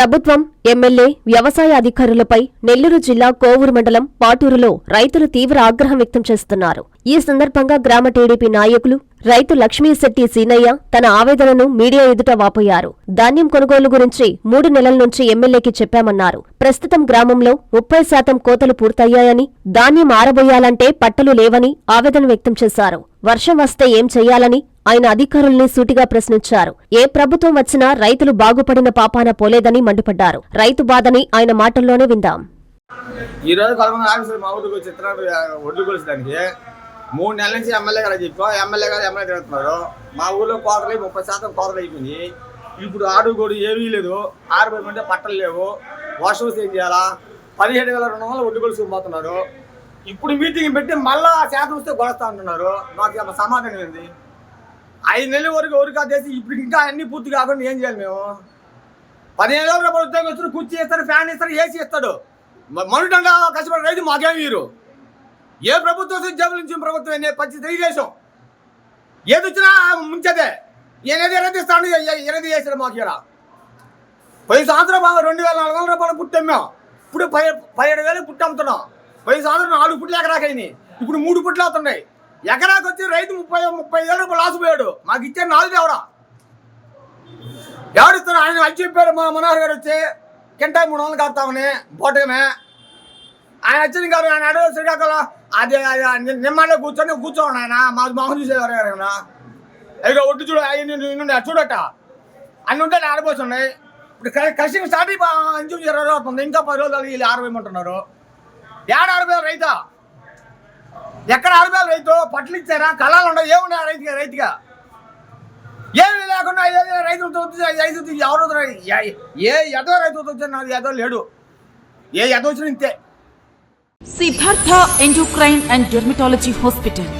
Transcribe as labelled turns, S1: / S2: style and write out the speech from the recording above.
S1: ప్రభుత్వం ఎమ్మెల్యే వ్యవసాయ అధికారులపై నెల్లూరు జిల్లా కోవూరు మండలం పాటూరులో రైతులు తీవ్ర ఆగ్రహం వ్యక్తం చేస్తున్నారు. ఈ సందర్భంగా గ్రామ టీడీపీ నాయకులు రైతు లక్ష్మీశెట్టి సీనయ్య తన ఆవేదనను మీడియా ఎదుట వాపోయారు. ధాన్యం కొనుగోలు గురించి మూడు నెలల నుంచి ఎమ్మెల్యేకి చెప్పామన్నారు. ప్రస్తుతం గ్రామంలో ముప్పై శాతం కోతలు పూర్తయ్యాయని ధాన్యం ఆరబోయాలంటే పట్టలు లేవని ఆవేదన వ్యక్తం చేశారు. వర్షం వస్తే ఏం చేయాలని ఆయన అధికారుల్ని సూటిగా ప్రశ్నించారు. ఏ ప్రభుత్వం వచ్చినా రైతులు బాగుపడిన పాపాన పోలేదని మండిపడ్డారు. రైతు బాధని ఆయన మాటల్లోనే విందాం.
S2: ఈ రోజు కొంతమంది మా ఊరికి వచ్చి ఇతర కొలిచడానికి మూడు నెలల నుంచి ఎమ్మెల్యే గారు చెప్పాం ఎమ్మెల్యే గారు ఎమ్మెల్యే తిరుగుతున్నారు. మా ఊర్లో కోతలు ముప్పై శాతం కోతలు అయిపోయింది ఇప్పుడు ఆడు గోడు ఏమీ లేదు. ఆరు మంది పట్టలు లేవు. వర్షం వస్తే ఏం చేయాలా? పదిహేడు వేల రెండు వందలు ఒడ్డు కొలుసుకుని పోతున్నారు. ఇప్పుడు మీటింగ్ పెట్టి మళ్ళా శాతం వస్తే గొడస్తా అంటున్నారు. మాకు సమాధానం ఏంది? ఐదు నెలల వరకు వరకు చేసి ఇప్పుడు ఇంకా అన్ని పూర్తి కాకుండా ఏం చేయాలి మేము? పదిహేను వేల రూపాయలు ఉద్యోగం ఇస్తారు కుర్చీ ఇస్తారు ఫ్యాన్ ఇస్తారు ఏసీ ఇస్తాడు మనుటంగా కష్టపడే రైతు మాకేం వీరు? ఏ ప్రభుత్వం వస్తే జబ్బుల నుంచి ప్రభుత్వం అనే పచ్చి తెలుగుదేశం. ఏది వచ్చినా ముంచదే. ఏనేది ఎరది ఇస్తాడు ఎరది చేశాడు మాకు ఇక్కడ పది సంవత్సరం బాగా రెండు వేల నాలుగు వందల రూపాయలు పుట్టి అమ్మాం ఇప్పుడు పై పదిహేడు వేలు పుట్టి అమ్ముతున్నాం. పది సంవత్సరం నాలుగు పుట్లు ఎకరాకైనాయి ఇప్పుడు మూడు పుట్లు అవుతున్నాయి. ఎకరాకు వచ్చి రైతు ముప్పై ముప్పై వేల రూపాయలు లాసిపోయాడు మాకు ఇచ్చే నాలుగు ఎవడా? ఎవరిస్తారు ఆయన అది చెప్పారు మా మనోహర్ గారు వచ్చి కింటాయి మూడు వందలు కడతామని బోటమే ఆయన వచ్చింది కాదు ఆయన అడవి శ్రీకాకుళం అది అది నిమ్మలో కూర్చొని కూర్చోండి ఆయన మాకు మొహం చూసేవారు ఎవరైనా ఇక ఒట్టు చూడు నిన్ను చూడట. అన్ని ఉంటే ఆడిపోతున్నాయి ఇప్పుడు కషింగ్ స్టార్ట్ అయిపో ఇంచు ఇరవై రోజులు అవుతుంది ఇంకా పది రోజులు వీళ్ళు ఆరవేయమంటున్నారు ఏడ ఆరవేయాలి రైతా? ఎక్కడ ఆరుబేల రైతు? పట్లు ఇచ్చారా? కళాలు ఉండవు. ఏమున్నాయి రైతుగా రైతుగా? ఏమి లేకుండా ఏదో రైతులతో రైతు ఎవరు ఏ- ఎదో రైతులతో వచ్చి నాకు ఎదో లేడు. ఏ ఎదో వచ్చిన ఇంతే.
S3: Siddhartha endocrine and dermatology hospital